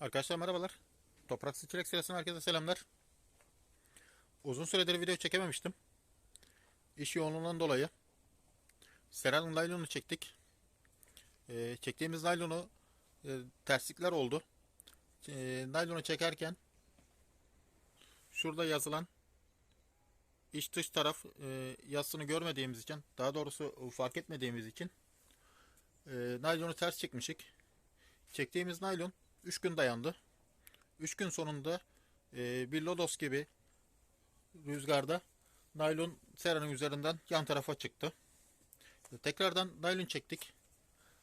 Arkadaşlar merhabalar. Topraksız Çilek Serisi'ne herkese selamlar. Uzun süredir video çekememiştim. İş yoğunluğundan dolayı. Seral naylonu çektik. Ee, çektiğimiz naylonu e, terslikler oldu. E, naylonu çekerken şurada yazılan iç dış taraf e, yazısını görmediğimiz için daha doğrusu fark etmediğimiz için e, naylonu ters çekmişik. Çektiğimiz naylon 3 gün dayandı. 3 gün sonunda e, bir lodos gibi rüzgarda naylon seranın üzerinden yan tarafa çıktı. E, tekrardan naylon çektik.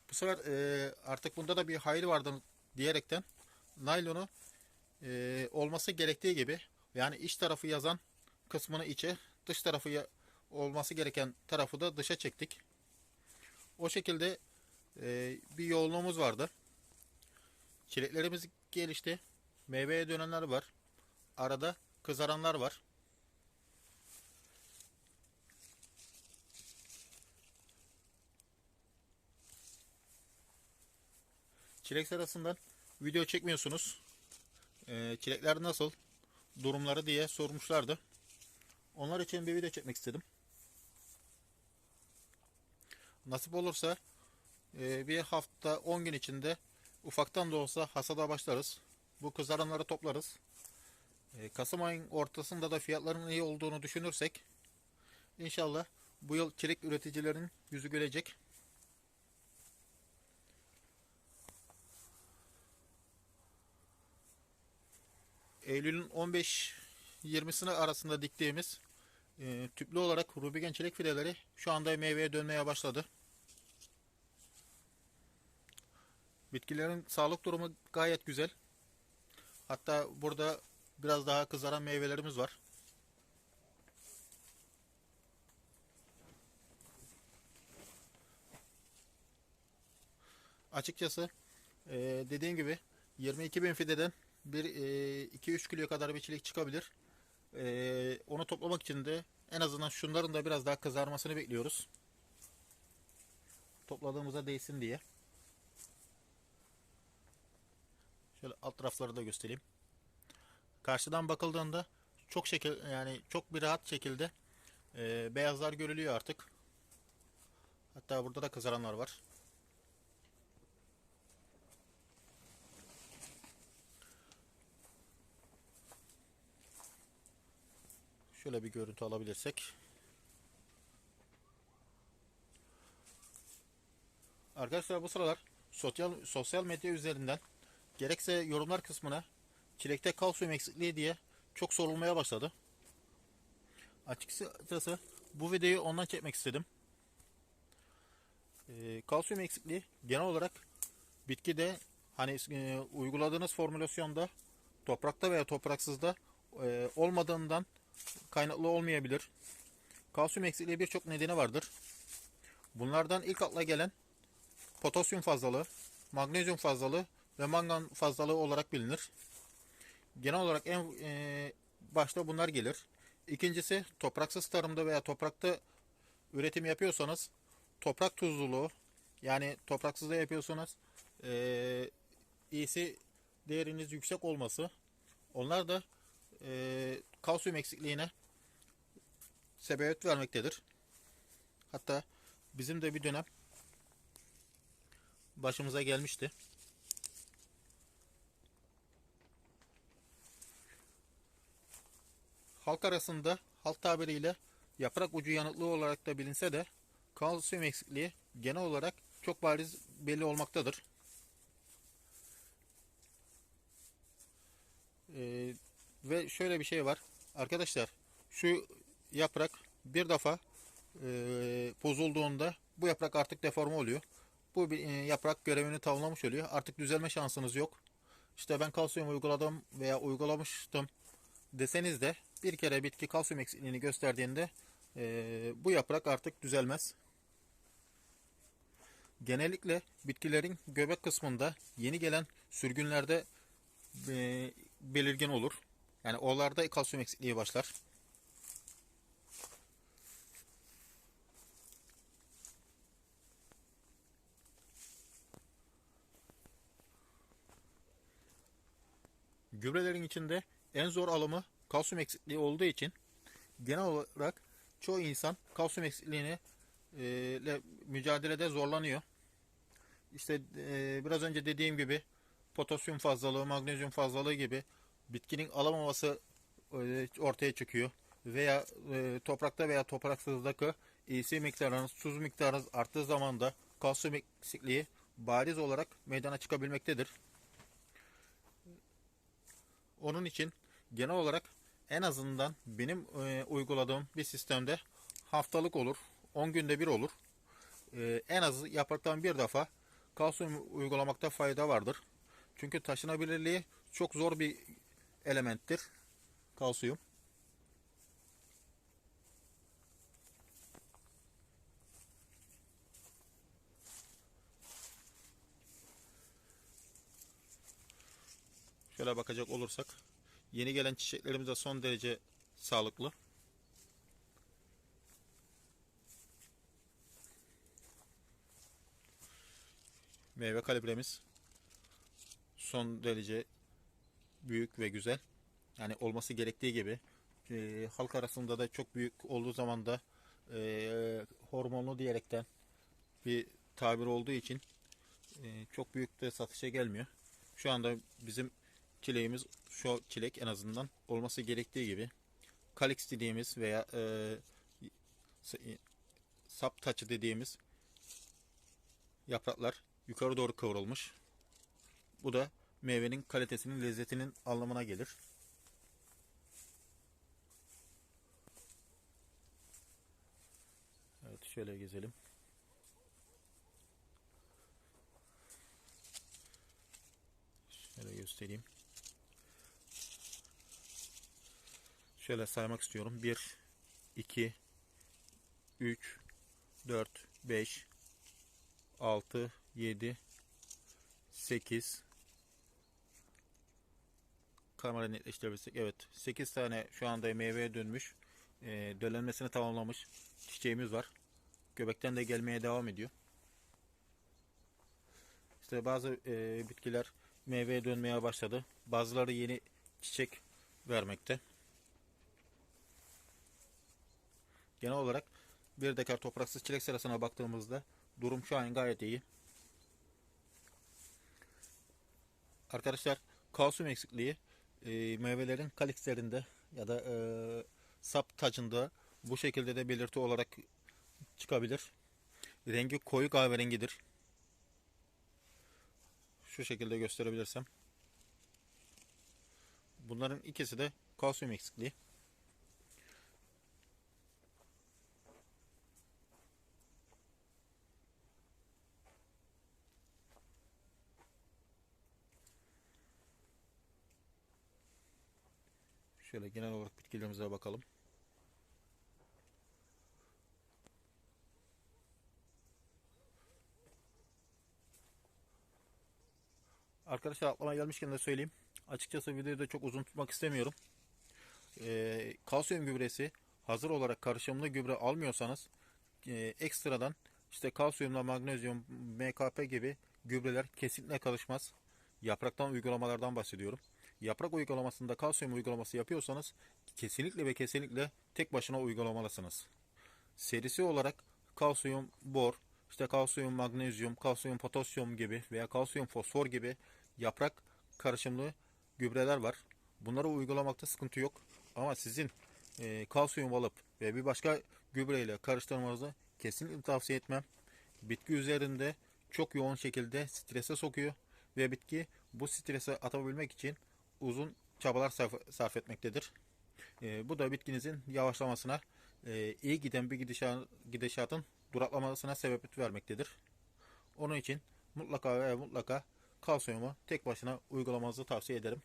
Bu sefer e, artık bunda da bir hayır vardı diyerekten naylonu e, olması gerektiği gibi yani iç tarafı yazan kısmını içe dış tarafı olması gereken tarafı da dışa çektik. O şekilde e, bir yoğunluğumuz vardı. Çileklerimiz gelişti. Meyveye dönenler var. Arada kızaranlar var. Çilek serasından video çekmiyorsunuz. Ee, çilekler nasıl? Durumları diye sormuşlardı. Onlar için bir video çekmek istedim. Nasip olursa e, bir hafta 10 gün içinde ufaktan da olsa hasada başlarız. Bu kızaranları toplarız. E, Kasım ayın ortasında da fiyatların iyi olduğunu düşünürsek inşallah bu yıl çilek üreticilerin yüzü gülecek. Eylül'ün 15-20'sine arasında diktiğimiz e, tüplü olarak Rubigen çilek fideleri şu anda meyveye dönmeye başladı. Bitkilerin sağlık durumu gayet güzel. Hatta burada biraz daha kızaran meyvelerimiz var. Açıkçası e, dediğim gibi 22 bin fideden bir 2-3 kiloya kadar bir çilek çıkabilir. E, onu toplamak için de en azından şunların da biraz daha kızarmasını bekliyoruz. Topladığımıza değsin diye. Şöyle alt tarafları da göstereyim. Karşıdan bakıldığında çok şekil yani çok bir rahat şekilde e, beyazlar görülüyor artık. Hatta burada da kızaranlar var. Şöyle bir görüntü alabilirsek. Arkadaşlar bu sıralar sosyal sosyal medya üzerinden gerekse yorumlar kısmına çilekte kalsiyum eksikliği diye çok sorulmaya başladı. Açıkçası bu videoyu ondan çekmek istedim. Ee, kalsiyum eksikliği genel olarak bitkide hani e, uyguladığınız formülasyonda toprakta veya topraksızda e, olmadığından kaynaklı olmayabilir. Kalsiyum eksikliği birçok nedeni vardır. Bunlardan ilk akla gelen potasyum fazlalığı, magnezyum fazlalığı ve mangan fazlalığı olarak bilinir. Genel olarak en e, başta bunlar gelir. İkincisi topraksız tarımda veya toprakta üretim yapıyorsanız toprak tuzluluğu yani topraksızda yapıyorsanız e, iyisi değeriniz yüksek olması onlar da e, kalsiyum eksikliğine sebebiyet vermektedir. Hatta bizim de bir dönem başımıza gelmişti. Halk arasında halk tabiriyle yaprak ucu yanıklığı olarak da bilinse de kalsiyum eksikliği genel olarak çok bariz belli olmaktadır. Ee, ve şöyle bir şey var. Arkadaşlar şu yaprak bir defa e, bozulduğunda bu yaprak artık deforme oluyor. Bu bir, e, yaprak görevini tamamlamış oluyor. Artık düzelme şansınız yok. İşte ben kalsiyum uyguladım veya uygulamıştım deseniz de bir kere bitki kalsiyum eksikliğini gösterdiğinde e, bu yaprak artık düzelmez. Genellikle bitkilerin göbek kısmında yeni gelen sürgünlerde e, belirgin olur. Yani oralarda kalsiyum eksikliği başlar. gübrelerin içinde en zor alımı kalsiyum eksikliği olduğu için genel olarak çoğu insan kalsiyum eksikliğini e, mücadelede zorlanıyor. İşte e, biraz önce dediğim gibi potasyum fazlalığı, magnezyum fazlalığı gibi bitkinin alamaması e, ortaya çıkıyor. Veya e, toprakta veya topraksızdaki EC miktarınız, tuz miktarınız arttığı zaman da kalsiyum eksikliği bariz olarak meydana çıkabilmektedir. Onun için genel olarak en azından benim e, uyguladığım bir sistemde haftalık olur, 10 günde bir olur. E, en az yapraktan bir defa kalsiyum uygulamakta fayda vardır. Çünkü taşınabilirliği çok zor bir elementtir kalsiyum. Şöyle bakacak olursak yeni gelen çiçeklerimiz de son derece sağlıklı. Meyve kalibremiz son derece büyük ve güzel. Yani olması gerektiği gibi. Ee, halk arasında da çok büyük olduğu zaman da e, hormonlu diyerekten bir tabir olduğu için e, çok büyük de satışa gelmiyor. Şu anda bizim çileğimiz şu çilek en azından olması gerektiği gibi. Kalix dediğimiz veya e, sap taçı dediğimiz yapraklar yukarı doğru kıvrılmış. Bu da meyvenin kalitesinin, lezzetinin anlamına gelir. Evet şöyle gezelim. Şöyle göstereyim. Şöyle saymak istiyorum. 1 2 3 4 5 6 7 8 kamera netleştirebilsek. Evet 8 tane şu anda meyveye dönmüş. E, döllenmesini tamamlamış çiçeğimiz var. Göbekten de gelmeye devam ediyor. İşte bazı e, bitkiler meyveye dönmeye başladı. Bazıları yeni çiçek vermekte. Genel olarak bir dekar topraksız çilek sırasına baktığımızda durum şu an gayet iyi. Arkadaşlar kalsiyum eksikliği e, meyvelerin kalikslerinde ya da e, sap tacında bu şekilde de belirti olarak çıkabilir. Rengi koyu kahverengidir. Şu şekilde gösterebilirsem. Bunların ikisi de kalsiyum eksikliği. Şöyle genel olarak bitkilerimize bakalım. Arkadaşlar aklıma gelmişken de söyleyeyim. Açıkçası videoyu da çok uzun tutmak istemiyorum. Ee, kalsiyum gübresi hazır olarak karışımlı gübre almıyorsanız e, ekstradan işte kalsiyumla magnezyum, MKP gibi gübreler kesinlikle karışmaz. Yapraktan uygulamalardan bahsediyorum. Yaprak uygulamasında kalsiyum uygulaması yapıyorsanız kesinlikle ve kesinlikle tek başına uygulamalısınız. Serisi olarak kalsiyum, bor, işte kalsiyum, magnezyum, kalsiyum, potasyum gibi veya kalsiyum, fosfor gibi yaprak karışımlı gübreler var. Bunları uygulamakta sıkıntı yok. Ama sizin e, kalsiyum alıp ve bir başka gübreyle karıştırmanızı kesinlikle tavsiye etmem. Bitki üzerinde çok yoğun şekilde strese sokuyor ve bitki bu strese atabilmek için uzun çabalar sarf, etmektedir. E, bu da bitkinizin yavaşlamasına, e, iyi giden bir gidişat, gidişatın duraklamasına sebep vermektedir. Onun için mutlaka ve mutlaka kalsiyumu tek başına uygulamanızı tavsiye ederim.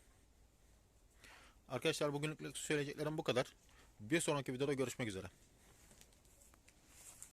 Arkadaşlar bugünlük söyleyeceklerim bu kadar. Bir sonraki videoda görüşmek üzere.